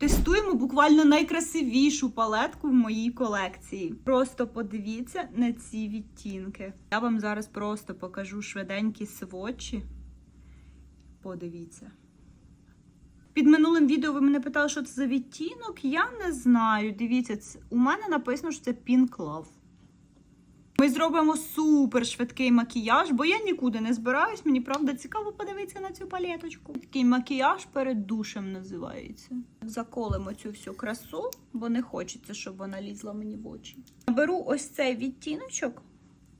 Тестуємо буквально найкрасивішу палетку в моїй колекції. Просто подивіться на ці відтінки. Я вам зараз просто покажу швиденькі свочі. Подивіться. Під минулим відео ви мене питали, що це за відтінок. Я не знаю. Дивіться, у мене написано, що це Pink Love. Ми зробимо супер швидкий макіяж, бо я нікуди не збираюсь. Мені правда цікаво подивитися на цю палеточку. Такий макіяж перед душем називається. Заколимо цю всю красу, бо не хочеться, щоб вона лізла мені в очі. Беру ось цей відтіночок,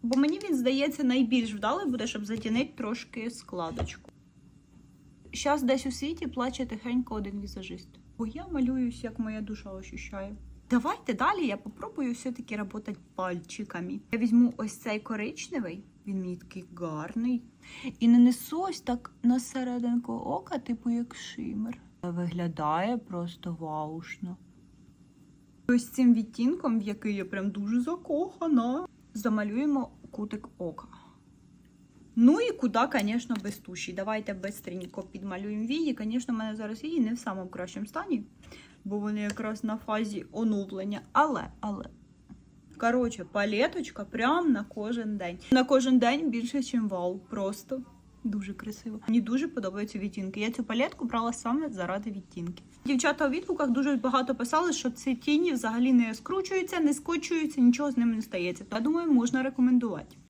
бо мені він здається найбільш вдалий буде, щоб затінити трошки складочку. Зараз десь у світі плаче тихенько один візажист. Бо я малююсь, як моя душа ощущає. Давайте далі я попробую все-таки працювати пальчиками. Я візьму ось цей коричневий, він мені такий гарний. І нанесу ось так на серединку ока, типу як шимер. Виглядає просто ваушно. Ось цим відтінком, в який я прям дуже закохана, замалюємо кутик ока. Ну і куди, звісно, без туші. Давайте бистренько підмалюємо вії. Звісно, в мене зараз вії не в самому кращому стані, бо вони якраз на фазі оновлення. Але, але. Коротше, палеточка прям на кожен день. На кожен день більше, ніж вау. Просто дуже красиво. Мені дуже подобаються відтінки. Я цю палетку брала саме заради відтінків. Дівчата у відгуках дуже багато писали, що ці тіні взагалі не скручуються, не скочуються, нічого з ними не стається. Я думаю, можна рекомендувати.